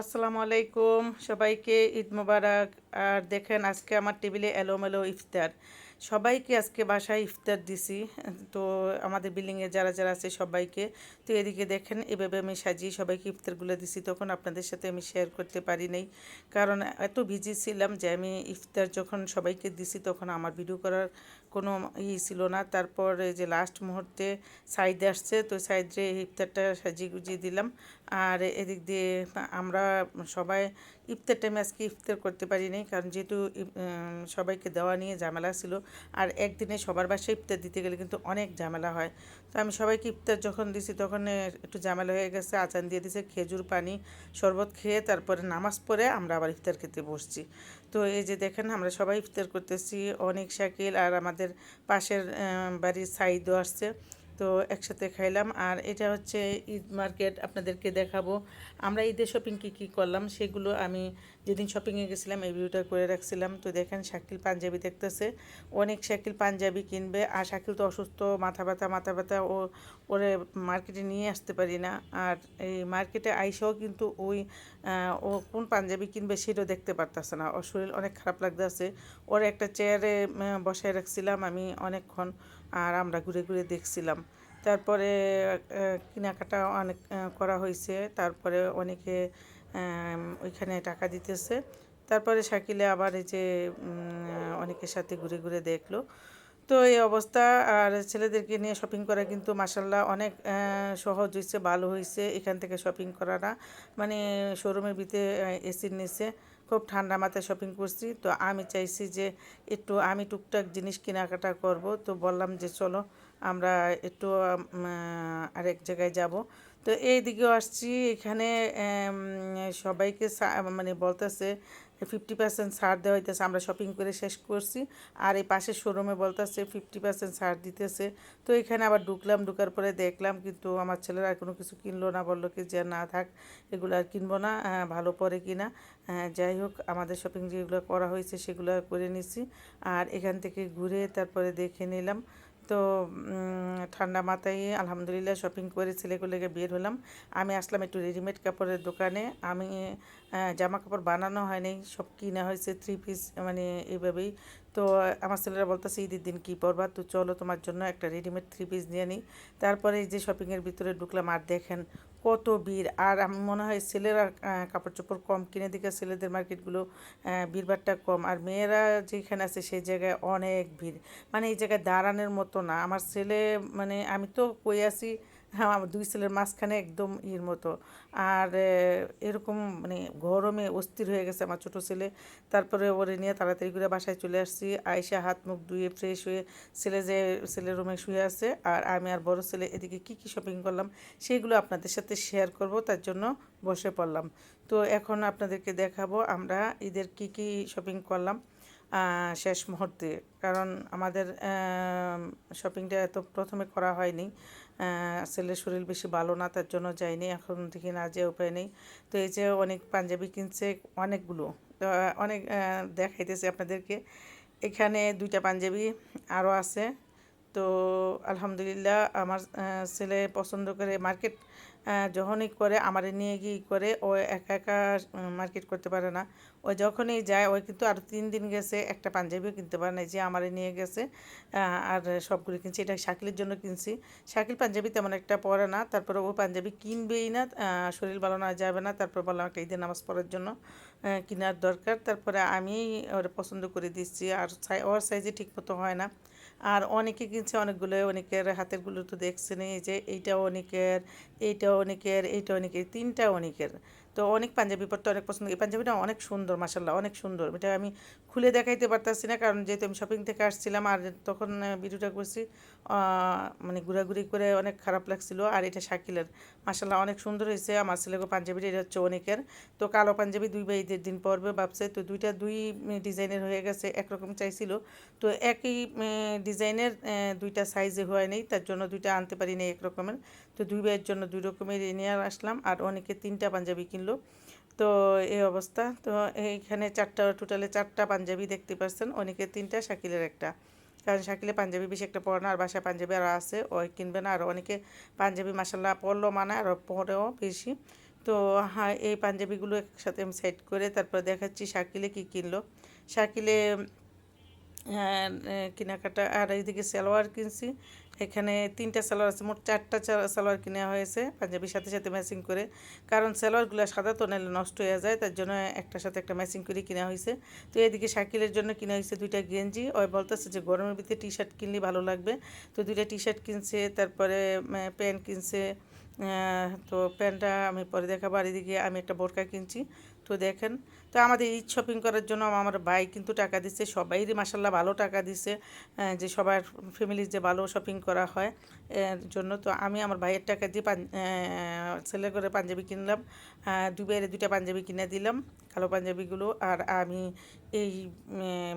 আসসালামু আলাইকুম। সবাইকে ঈদ মোবারক। আর দেখেন, আজকে আমার টেবিলে এলোমেলো ইফতার। সবাইকে আজকে বাসায় ইফতার দিছি। তো আমাদের বিল্ডিংয়ে যারা যারা আছে সবাইকে। তো এদিকে দেখেন, এভাবে আমি সাজিয়ে সবাইকে ইফতারগুলো দিছি। তখন আপনাদের সাথে আমি শেয়ার করতে পারি নাই। কারণ এত বিজি ছিলাম যে আমি ইফতার যখন সবাইকে দিছি, তখন আমার ভিডিও করার কোনো ই ছিল না। তারপর যে লাস্ট মুহূর্তে সাইড আসছে, তো সাইডে ইফতারটা সাজিয়ে গুজিয়ে দিলাম। আর এদিক দিয়ে আমরা সবাই ইফতার টাইমে আজকে ইফতার করতে পারিনি, কারণ যেহেতু সবাইকে দেওয়া নিয়ে ঝামেলা ছিল, আর একদিনে সবার বাসায় ইফতার দিতে গেলে কিন্তু অনেক ঝামেলা হয়। তো আমি সবাইকে ইফতার যখন দিছি, তখন একটু ঝামেলা হয়ে গেছে, আচান দিয়ে দিছে, খেজুর, পানি, শরবত খেয়ে তারপরে নামাজ পড়ে আমরা আবার ইফতার খেতে বসছি। তো এই যে দেখেন, আমরা সবাই ইফতার করতেছি, অনেক, শাকিল আর আমাদের পাশের বাড়ির সাইদও আসছে। তো একসাথে খাইলাম। আর এটা হচ্ছে ঈদ মার্কেট, আপনাদেরকে দেখাবো। আমরা ঈদের শপিং কী কী করলাম সেগুলো আমি যেদিন শপিংয়ে গেছিলাম এই ভিডিওটা করে রাখছিলাম। তো দেখেন, শাকিল পাঞ্জাবি দেখতেছে। অনেক শাকিল পাঞ্জাবি কিনবে। আর শাকিল তো অসুস্থ, মাথা ব্যথা মাথা ব্যথা, ও, ওরে মার্কেটে নিয়ে আসতে পারি না। আর এই মার্কেটে আইসাও কিন্তু ওই ও কোন পাঞ্জাবি কিনবে সেটাও দেখতে পারতেছে না। ওর শরীর অনেক খারাপ লাগতেছে। ওর একটা চেয়ারে বসায় রাখছিলাম আমি অনেকক্ষণ। আর আমরা ঘুরে ঘুরে দেখছিলাম। তারপরে কেনাকাটা অনেক করা হয়েছে। তারপরে অনেকে ওইখানে টাকা দিতেছে। তারপরে শাকিলে আবার এই যে অনেকের সাথে ঘুরে ঘুরে দেখল। তো এই অবস্থা, আর ছেলেদেরকে নিয়ে শপিং করা কিন্তু মাসাল্লাহ অনেক সহজ হয়েছে, ভালো হয়েছে। এখান থেকে শপিং করাটা মানে শোরুমের ভিতরে এসির নিচে। খুব ঠান্ডা মাথায় শপিং করছি। তো আমি চাইছি যে একটু, আমি টুকটাক জিনিস কেনাকাটা করব। তো বললাম যে চলো, আমরা একটু আরেক জায়গায় যাব। তো এই দিকেও আসছি। এখানে সবাইকে মানে বলতেছে ফিফটি পার্সেন্ট ছাড় দেওয়া হইতেছে, আমরা শপিং করে শেষ করছি। আর এই পাশের শোরুমে বলতেছে ফিফটি পার্সেন্ট ছাড় দিতেছে। তো এখানে আবার ঢুকলাম, ঢুকার পরে দেখলাম কিন্তু আমার ছেলেরা কোনো কিছু কিনলো না, বলল কি যে না থাক, এগুলো আর কিনবো না ভালো পরে কিনা। যাই হোক, আমাদের শপিং যেগুলো করা হয়েছে সেগুলো করে নিছি। আর এখান থেকে ঘুরে তারপরে দেখে নিলাম। তো ঠান্ডা মাথায় আলহামদুলিল্লাহ শপিং করে ছেলেগুলোকে বের হলাম। আমি আসলাম একটু রেডিমেড কাপড়ের দোকানে। আমি জামা কাপড় বানানো হয়নি, সব কিনা হয়েছে থ্রি পিস মানে এইভাবেই। তো আমার ছেলেরা বলতেছে, ঈদের দিন কী পরবা? তো চলো তোমার জন্য একটা রেডিমেড থ্রি পিস নিয়ে নিই তারপরে এই যে শপিংয়ের ভিতরে ঢুকলাম, আর দেখেন কত ভিড়। আর আমার মনে হয় ছেলেরা কাপড় চোপড় কম কিনে দিকে ছেলেদের মার্কেটগুলো ভিড়ভাড়টা কম। আর মেয়েরা যেখানে আছে সেই জায়গায় অনেক ভিড়। মানে এই জায়গায় দাঁড়ানোর মতো না। আমার ছেলে মানে আমি তো কই আছি হ্যাঁ আমার দুই ছেলের মাঝখানে একদম ইর মতো। আর এরকম মানে গরমে অস্থির হয়ে গেছে আমার ছোট ছেলে। তারপরে ওরে নিয়ে তাড়াতাড়ি করে বাসায় চলে আসছি। আয়সা হাত মুখ ধুয়ে ফ্রেশ হয়ে ছেলে যে ছেলের রুমে শুয়ে আছে। আর আমি আর বড় ছেলে এদিকে কি কি শপিং করলাম সেইগুলো আপনাদের সাথে শেয়ার করব, তার জন্য বসে পড়লাম। তো এখন আপনাদেরকে দেখাবো আমরা ঈদের কি কি শপিং করলাম শেষ মুহূর্তে। কারণ আমাদের শপিংটা এত প্রথমে করা হয়নি। ছেলের শরীর বেশি ভালো না, তার জন্য যায়নি এখন থেকে না যে উপায় নেই। তো এই যে অনেক পাঞ্জাবি কিনছে, অনেকগুলো, তো অনেক দেখাইতেছে আপনাদেরকে। এখানে দুইটা পাঞ্জাবি আরও আছে। তো আলহামদুলিল্লাহ, আমার ছেলে পছন্দ করে মার্কেট যখনই করে, আমারে নিয়ে গিয়ে করে, ও একা একা মার্কেট করতে পারে না। ও যখনই যায় ওই কিন্তু আরও তিন দিন গেছে, একটা পাঞ্জাবিও কিনতে পারে না। যে আমারে নিয়ে গেছে আর সবগুলো কিনছি। এটা শাকিলের জন্য কিনছি। শাকিল পাঞ্জাবি তেমন একটা পরে না, তারপরে ও পাঞ্জাবি কিনবেই না শরীর ভালো না, যাবে না। তারপর বললাম একটা ঈদের নামাজ পড়ার জন্য কেনার দরকার। তারপরে আমি ওরা পছন্দ করে দিচ্ছি, আর ওর সাইজে ঠিক মতো হয় না। আর অনেকে কিনছে অনেকগুলো, অনেকের হাতেরগুলো তো দেখছেন এই যে এইটা অনেকের এইটা অনেকের এইটা অনেকের তিনটা অনেকের। তো অনেক পাঞ্জাবি পরতে অনেক পছন্দ এই পাঞ্জাবিটা অনেক সুন্দর মাসাল্লাহ অনেক সুন্দর। এটা আমি খুলে দেখাইতে পারতাছি না, কারণ যেহেতু আমি শপিং থেকে আসছিলাম, আর তখন ভিডিওটা করছি মানে ঘোরাঘুরি করে অনেক খারাপ লাগছিল। আর এটা শাকিলের মাসাল্লাহ অনেক সুন্দর হয়েছে। আমার ছেলেকে পাঞ্জাবিটা, এটা হচ্ছে অনেকের। তো কালো পাঞ্জাবি দুই বা ঈদের দিন পরবে, ভাবছে। তো দুইটা, দুই ডিজাইনের হয়ে গেছে, একরকম চাইছিল। তো একই ডিজাইনের দুইটা সাইজে হয় নেই, তার জন্য দুইটা আনতে পারি নাই এক রকমের তো দুই ভাইয়ের জন্য দুই রকমের নিয়ে আসলাম, আর অনেকে তিনটা পাঞ্জাবি কিনলো। তো এই অবস্থা। তো এইখানে চারটা, টোটালে চারটা পাঞ্জাবি দেখতে পাচ্ছেন অনেকে তিনটা, শাকিলের একটা। কারণ শাকিলে পাঞ্জাবি বেশি একটা পরে না আর বাসায় পাঞ্জাবি আরও আছে, ওই কিনবে না। আর অনেকে পাঞ্জাবি মাসাল্লাহ পরলো মানে আর পরেও বেশি। তো হ্যাঁ এই পাঞ্জাবিগুলো একসাথে আমি সেট করে তারপর দেখাচ্ছি শাকিলে কি কিনলো। শাকিলে কেনাকাটা, আর এইদিকে সালোয়ার কিনছি। এখানে তিনটা সালোয়ার আছে, মোট চারটা সালোয়ার কিনা হয়েছে, পাঞ্জাবির সাথে সাথে ম্যাচিং করে। কারণ সালোয়ারগুলো সাদা তো, নাহলে নষ্ট হয়ে যায়, তার জন্য একটার সাথে একটা ম্যাচিং করে কিনা হয়েছে। তো এদিকে শাকিলের জন্য কিনা হয়েছে দুইটা গেঞ্জি। ওই বলতেছে যে, গরমের ভিতরে টি শার্ট কিনলে ভালো লাগবে। তো দুইটা টি শার্ট কিনছে, তারপরে প্যান্ট কিনছে। তো প্যান্টটা আমি পরে দেখাবো। আর এদিকে আমি একটা বোরকা কিনছি। তো দেখেন, তো আমাদের ঈদ শপিং করার জন্য আমার ভাই কিন্তু টাকা দিচ্ছে সবাইরই মাসাল্লাহ ভালো টাকা দিছে যে সবার ফ্যামিলির যে ভালো শপিং করা হয়, এর জন্য তো আমি আমার ভাইয়ের টাকা দিয়ে ছেলে করে পাঞ্জাবি কিনলাম দুবাইয়ের দুইটা পাঞ্জাবি কিনে দিলাম, কালো পাঞ্জাবিগুলো, আর আমি এই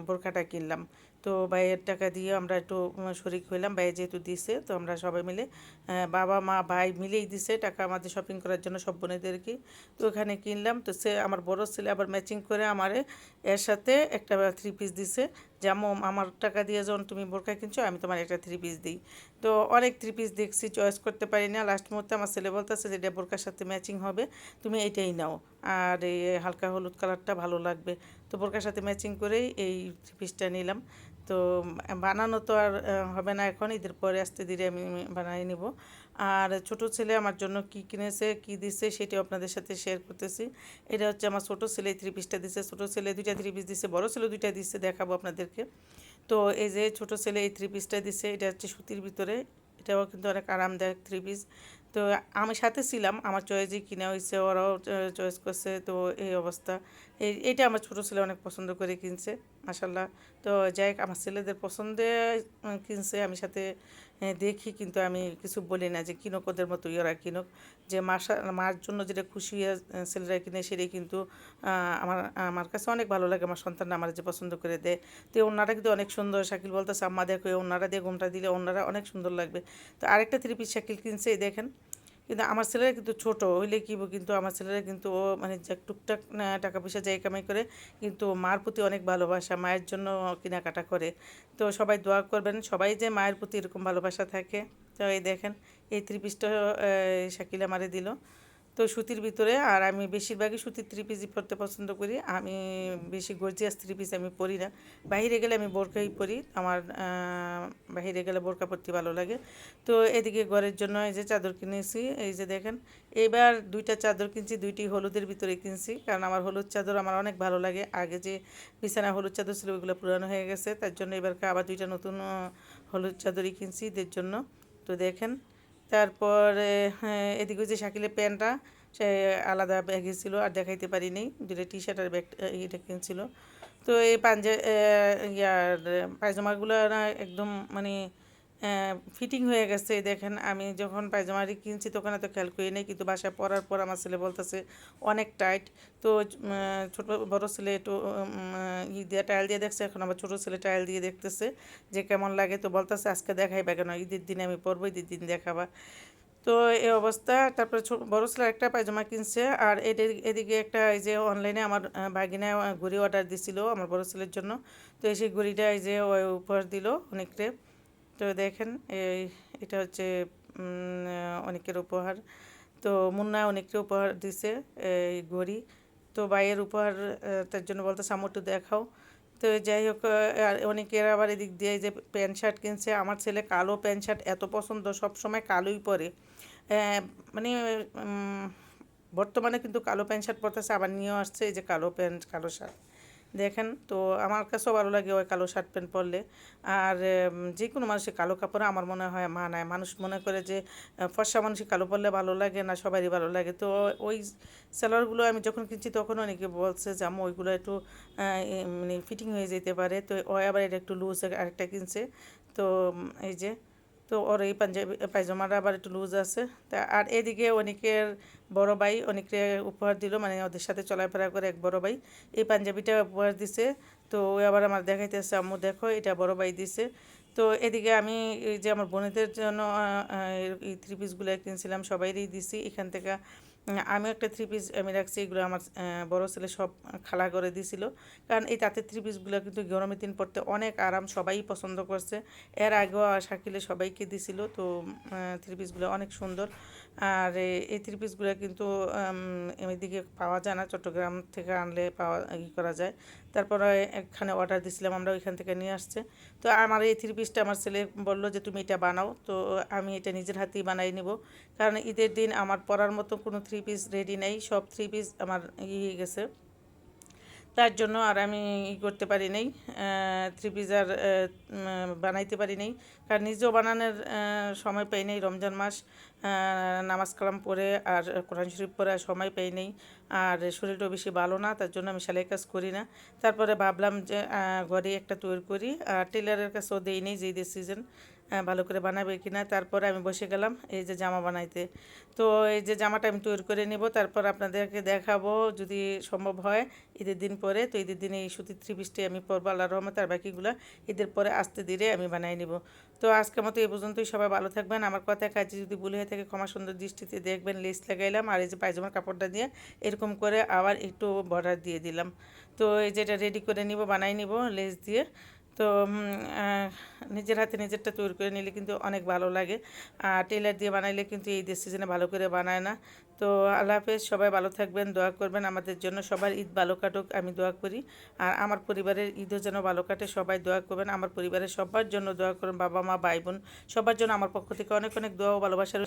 বোরখাটা কিনলাম। তো ভাইয়ের টাকা দিয়ে আমরা একটু শরিক হইলাম। ভাই যেহেতু দিছে, তো আমরা সবাই মিলে বাবা, মা, ভাই মিলেই দিছে টাকা আমাদের শপিং করার জন্য সব বোনেদেরকে। তো ওখানে কিনলাম, তো সে আমার বড় ছেলে আবার ম্যাচিং করে আমারে, এর সাথে একটা থ্রি পিস দিছে। যেমন আমার টাকা দিয়ে যখন তুমি বোরকা কিনছো, আমি তোমার একটা থ্রি পিস দিই। তো অনেক থ্রি পিস দেখছি চয়েস করতে পারি না। লাস্ট মুহূর্তে আমার ছেলে বলতেছে যে, এটা বোরকার সাথে ম্যাচিং হবে, তুমি এটাই নাও। আর এই হালকা হলুদ কালারটা ভালো লাগবে। তো বোরকার সাথে ম্যাচিং করেই এই থ্রি পিসটা নিলাম। তো বানানো তো আর হবে না এখন, ঈদের পরে আসতে ধীরে আমি বানিয়ে নিব। আর ছোট ছেলে আমার জন্য কি কিনেছে, কি দিছে সেটাও আপনাদের সাথে শেয়ার করতেছি। এটা হচ্ছে আমার ছোট ছেলে থ্রি পিসটা দিছে। ছোট ছেলে দুইটা থ্রি পিস দিছে, বড় ছেলে দুইটা দিছে, দেখাবো আপনাদেরকে। তো এই যে ছোট ছেলে এই থ্রি পিসটা দিছে, এটা হচ্ছে সুতির ভিতরে। এটাও কিন্তু অনেক আরামদায়ক থ্রি পিস তো আমি সাথে ছিলাম, আমার চয়েসই কিনা হয়েছে ওরাও চয়েস করছে, তো এই অবস্থা। এই, এইটা আমার ছোটো ছেলে অনেক পছন্দ করে কিনছে মাসাল্লাহ তো যাই আমার ছেলেদের পছন্দে কিনছে, আমি সাথে দেখি কিন্তু আমি কিছু বলি না যে কিনুক ওদের মতো ওরা কিনক। যে মাসা, মার জন্য যেটা খুশি হয়ে ছেলেরা কিনে সেটাই কিন্তু আমার আমার কাছে অনেক ভালো লাগে। আমার সন্তানরা আমার যে পছন্দ করে দেয়। তো ওনারা কিন্তু অনেক সুন্দর। শাকিল বলতেছে, আম্মা দেখো ওনারা দিয়ে ঘুমটা দিলে ওনারা অনেক সুন্দর লাগবে। তো আরেকটা থ্রি পিস শাকিল কিনছে দেখেন। কিন্তু আমার ছেলেরা কিন্তু ছোট, হইলে কি কিন্তু আমার ছেলেরা কিন্তু ও মানে যা টুকটাক টাকা পয়সা যাই কামাই করে, কিন্তু মার প্রতি অনেক ভালোবাসা, মায়ের জন্য কেনাকাটা করে। তো সবাই দোয়া করবেন, সবাই যে মায়ের প্রতি এরকম ভালোবাসা থাকে। তো এই দেখেন, এই থ্রি শাকিলা মারে দিল। তো সুতির ভিতরে, আর আমি বেশিরভাগই সুতির থ্রি পিসই পরতে পছন্দ করি। আমি বেশি গর্জিয়াস থ্রি পিস আমি পরি না। বাইরে গেলে আমি বোরকাই পরি। আমার বাইরে গেলে বোরকা পরতে ভালো লাগে। তো এদিকে ঘরের জন্য এই যে চাদর কিনেছি, এই যে দেখেন, এবার দুইটা চাদর কিনছি, দুইটি হলুদের ভিতরে কিনছি। কারণ আমার হলুদ চাদর আমার অনেক ভালো লাগে। আগে যে বিছানা হলুদ চাদর ছিল, ওইগুলো পুরানো হয়ে গেছে। তার জন্য এবার আবার দুইটা নতুন হলুদ চাদরই কিনছি ঈদের জন্য। তো দেখেন তারপরে হ্যাঁ, এদিকে যে শাকিলের প্যান্টটা সে আলাদা ব্যাগে ছিল আর দেখাইতে পারিনি দুটো টি শার্ট আর ব্যাগ এটা কিনছিল। তো এই পাঞ্জা ইয়ার পায়জামাগুলো না একদম মানে ফিটিং হয়ে গেছে, দেখেন আমি যখন পায়জামাটি কিনছি তখন এত খেয়াল করি নাই, কিন্তু বাসায় পরার পর আমার ছেলে বলতেছে, অনেক টাইট তো ছোট বড় ছেলে একটু ই দিয়ে টাইল দিয়ে দেখছে, এখন আবার ছোটো ছেলে টাইল দিয়ে দেখতেছে যে কেমন লাগে, তো বলতেছে, আজকে দেখাইবা কেন? ঈদের দিনে আমি পরবো, ঈদের দিন দেখাবা। তো এই অবস্থা, তারপরে বড় ছেলের একটা পায়জামা কিনছে, আর এদিকে এদিকে একটা এই যে অনলাইনে আমার ভাগিনা ঘড়ি অর্ডার দিছিল আমার বড় ছেলের জন্য, তো এই সেই ঘড়িটা এই যে উপহার দিল অনেকরে তো দেখেন, এই এটা হচ্ছে অনেকের উপহার। তো মুন্না অনেককে উপহার দিছে, এই ঘড়ি। তো ভাইয়ের উপহার, তার জন্য বলতে সামর্থ্য দেখাও। তো যাই হোক অনেকের আবার এদিক দিয়ে যে প্যান্ট শার্ট কিনছে, আমার ছেলে কালো প্যান্ট শার্ট এত পছন্দ সব সময় কালোই পরে। মানে বর্তমানে কিন্তু কালো প্যান্ট শার্ট পরতেছে, আবার নিয়েও আসছে, এই যে কালো প্যান্ট, কালো শার্ট। দেখেন, তো আমার কাছেও ভালো লাগে ওই কালো শার্ট প্যান্ট পরলে। আর যে কোনো মানুষের কালো কাপড়ে আমার মনে হয় মানায়। মানুষ মনে করে যে ফর্সা মানুষের কালো পরলে ভালো লাগে না, সবারই ভালো লাগে। তো ওই সালোয়ারগুলো আমি যখন কিনছি তখন অনেকে বলছে যে আমি ওইগুলো একটু মানে ফিটিং হয়ে যেতে পারে। তো ও আবার এটা একটু লুজ আরেকটা কিনছে। তো এই যে তো ওর এই পাঞ্জাবি পায়জামাটা আবার একটু লুজ আছে। তা আর এদিকে অনেকের বড় ভাই অনেকে উপহার দিল মানে ওদের সাথে চলাফেরা করে এক বড় ভাই। এই পাঞ্জাবিটা উপহার দিছে। তো ওই আবার আমার দেখাইতেছে, আম্মু দেখো, এটা বড় ভাই দিছে। তো এদিকে আমি এই যে আমার বোনেদের জন্য এই থ্রি পিসগুলো কিনছিলাম, সবাইরই দিছি। এখান থেকে আমিও একটা থ্রি পিস আমি রাখছি, এগুলো আমার বড় ছেলে সব খালা করে দিছিল। কারণ এই তাঁতের থ্রি পিসগুলো কিন্তু গরমের দিন পড়তে অনেক আরাম, সবাই পছন্দ করছে। এর আগেও শাকিলে সবাইকে দিছিল, তো থ্রি পিসগুলো অনেক সুন্দর। আর এই থ্রি পিসগুলো কিন্তু এদিকে পাওয়া যায় না। চট্টগ্রাম থেকে আনলে পাওয়া, ই করা যায়। তারপরে এখানে অর্ডার দিছিলাম আমরা ওইখান থেকে নিয়ে আসছে। তো আমার এই থ্রি পিসটা আমার ছেলে বলল যে, তুমি এটা বানাও। তো আমি এটা নিজের হাতেই বানাই নিব। কারণ ঈদের দিন আমার পরার মতো কোনো থ্রি পিস রেডি নেই। সব থ্রি পিস আমার ইয়ে গেছে। তার জন্য আর আমি করতে পারি নাই থ্রি পিস আর বানাইতে পারি নাই। কারণ নিজেও বানানোর সময় পাই নাই রমজান মাস নামাজ কালাম পড়ে আর কোরআন শরীফ পরে সময় পাই নাই। আর শরীরটাও বেশি ভালো না, তার জন্য আমি সেলাই কাজ করি না। তারপরে ভাবলাম যে ঘরে একটা তৈরি করি, আর টেলারের কাছেও দেই নেই যে ঈদের সিজন ভালো করে বানাবে কিনা, তারপরে আমি বসে গেলাম এই যে জামা বানাইতে। তো এই যে জামাটা আমি তৈরি করে নেব, তারপর আপনাদেরকে দেখাবো যদি সম্ভব হয় ঈদের দিন পরে। তো ঈদের দিনে এই সুতির থ্রি পিসটি আমি পরবো আল্লাহ রহমত, আর বাকিগুলো ঈদের পরে আস্তে ধীরে আমি বানাই নিব। তো আজকের মতো এই পর্যন্তই, সবাই ভালো থাকবেন। আমার কথা কাজে যদি ভুল হয়ে থাকে, ক্ষমা সুন্দর দৃষ্টিতে দেখবেন, লেস লাগাইলাম, আর এই যে পায়জামার কাপড়টা দিয়ে এরকম করে আবার একটু বর্ডার দিয়ে দিলাম। তো এই যেটা রেডি করে নিব, বানাই নিব লেস দিয়ে। তো নিজের হাতে নিজেরটা তৈরি করে নিলে কিন্তু অনেক ভালো লাগে। আর টেলার দিয়ে বানাইলে কিন্তু এই দেশ সিজনে ভালো করে বানায় না। তো আল্লাহ হাফেজ, সবাই ভালো থাকবেন, দোয়া করবেন। আমাদের জন্য সবার ঈদ ভালো কাটুক, আমি দোয়া করি। আর আমার পরিবারের ঈদও যেন ভালো কাটে, সবাই দোয়া করবেন। আমার পরিবারের সবার জন্য দোয়া করবেন বাবা মা ভাই বোন সবার জন্য আমার পক্ষ থেকে অনেক অনেক দোয়া ও ভালোবাসার